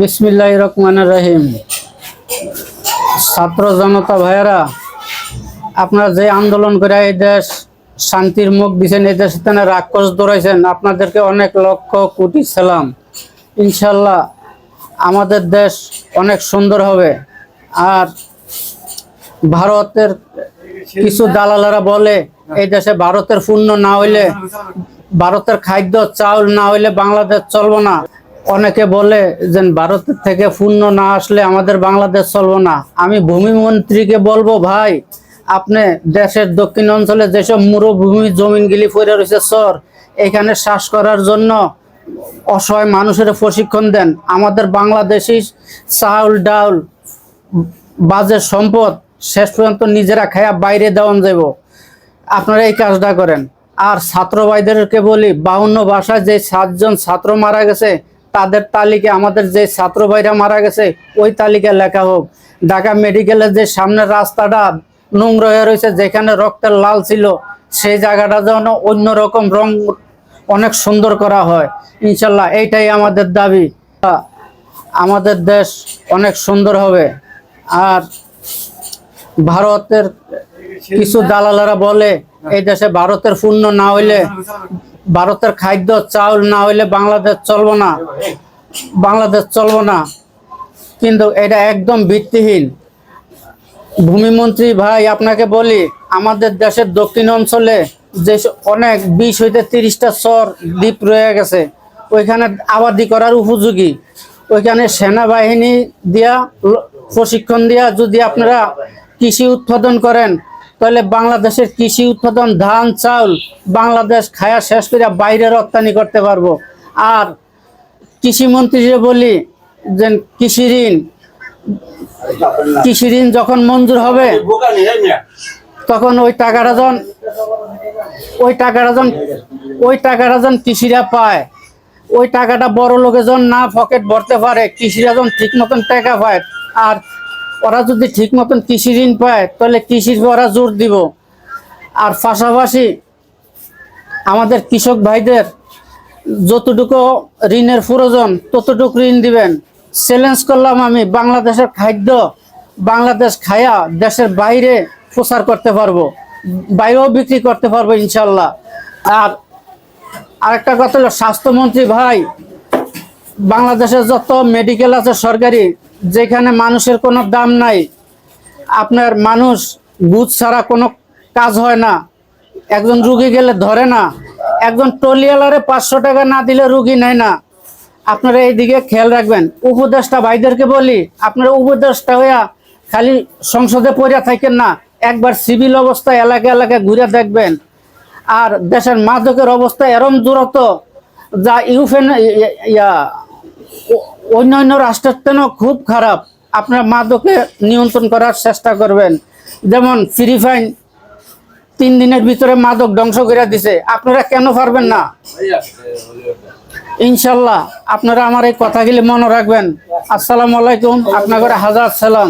বিসমিল্লাহ রহমান রহিম। ছাত্র জনতা ভাইয়েরা, আপনারা যে আন্দোলন করে এই দেশ শান্তির মুখ দিয়েছেন এই দেশে তেনে রাক্ষস দৌড়াইছেন আপনাদেরকে অনেক লক্ষ কোটি সালাম। ইনশাল্লাহ আমাদের দেশ অনেক সুন্দর হবে। আর ভারতের কিছু দালালেরা বলে, এই দেশে ভারতের পূর্ণ না হইলে, ভারতের খাদ্য, চাউল না হইলে বাংলাদেশ চলবো না। অনেকে বলে যে ভারতের থেকে পূর্ণ না আসলে আমাদের বাংলাদেশ চলবো না। আমি ভূমি মন্ত্রীকে বলব, ভাই, আপনি দেশের দক্ষিণ অঞ্চলে যেসব মরুভূমি জমিনগুলি পড়ে রয়েছে, সর, এখানে চাষ করার জন্য অসহায় মানুষের প্রশিক্ষণ দেন। আমাদের বাংলাদেশি চাউল ডাউল বাজে সম্পদ শেষ পর্যন্ত নিজেরা খায়া বাইরে দেওয়ান যাব আপনারা এই কাজটা করেন। আর ছাত্র ভাইদেরকে বলি, বাউন্ন ভাষায় যে সাতজন ছাত্র মারা গেছে তাদের তালিকা আমাদের যে ছাত্র ভাইরা মারা গেছে, ওই তালিকা লেখা হোক, ঢাকা মেডিকেলের যে সামনের রাস্তাটা নোংরা হয়ে রয়েছে, যেখানে রক্তের লাল ছিল, সেই জায়গাটা যেন অন্যরকম রং অনেক সুন্দর করা হয়। ইনশাল্লাহ এইটাই আমাদের দাবি। আমাদের দেশ অনেক সুন্দর হবে। আর ভারতের কিছু দালালেরা বলে, এই দেশে ভারতের পূর্ণ না হইলে ভারতের খাদ্য, চাউল না হইলে বাংলাদেশ চলবো না। বাংলাদেশ চলবো না। কিন্তু এটা একদম ভিত্তিহীন। ভূমিমন্ত্রী ভাই, আপনাকে বলি, আমাদের দেশের দক্ষিণ অঞ্চলে যে অনেক বিশ হইতে তিরিশটা চর দ্বীপ রয়ে গেছে, ওইখানে আবাদি করার উপযোগী। ওইখানে সেনাবাহিনী দিয়া, প্রশিক্ষণ দিয়া যদি আপনারা কৃষি উৎপাদন করেন তাহলে বাংলাদেশের কৃষি উৎপাদন, ধান চাউল বাংলাদেশ খায়া শেষ করে বাইরে রপ্তানি করতে পারব। আর কৃষিমন্ত্রীকে বলি যে কৃষি ঋণ কৃষি ঋণ যখন মঞ্জুর হবে, তখন ওই টাকাটা যখন, ওই টাকাটা যখন, ওই টাকাটা যখন কৃষিরা পায়, ওই টাকাটা বড় লোকে যখন না পকেট ভরতে পারে, কৃষিরা যখন ঠিক মতন টাকা পায়, আর ওরা যদি ঠিক মতন কৃষি ঋণ পায়, তাহলে কৃষির ওরা জোর দিব। আর পাশাপাশি আমাদের কৃষক ভাইদের যতটুকু ঋণের প্রয়োজন, ততটুকু ঋণ দিবেন। চ্যালেঞ্জ করলাম আমি, বাংলাদেশের খাদ্য বাংলাদেশ খায়া দেশের বাইরে প্রচার করতে পারব, বাইরেও বিক্রি করতে পারব ইনশাল্লাহ। আর আরেকটা কথা হলো, স্বাস্থ্যমন্ত্রী ভাই, বাংলাদেশের যত মেডিকেল আছে, সরকারি যেখানে মানুষের কোনো দাম নাই, আপনার মানুষ বুথ ছাড়া কোনো কাজ হয় না। একজন রুগী গেলে ধরে না। একজন টলিয়ালারে পাঁচশো টাকা না দিলে রুগী নেয় না। আপনারা এইদিকে খেয়াল রাখবেন। উপদেষ্টা ভাইদেরকে বলি, আপনারা উপদেষ্টা হইয়া খালি সংসদে পড়িয়া থাকেন না, একবার সিভিল অবস্থায় এলাকা এলাকায় ঘুরে দেখবেন। আর দেশের মাদকের অবস্থা এরম দূরত যা ইউফেন ইয়া অন্যান্য রাষ্ট্রের জন্য খুব খারাপ। আপনার মাদকে নিয়ন্ত্রণ করার চেষ্টা করবেন। যেমন ফ্রি ফাইন তিন দিনের ভিতরে মাদক ধ্বংস করে দিছে। আপনারা কেন পারবেন না? ইনশাল্লাহ, আপনারা আমার এই কথাগুলি মনে রাখবেন। আসসালামু আলাইকুম আপনাদের হাজার সালাম।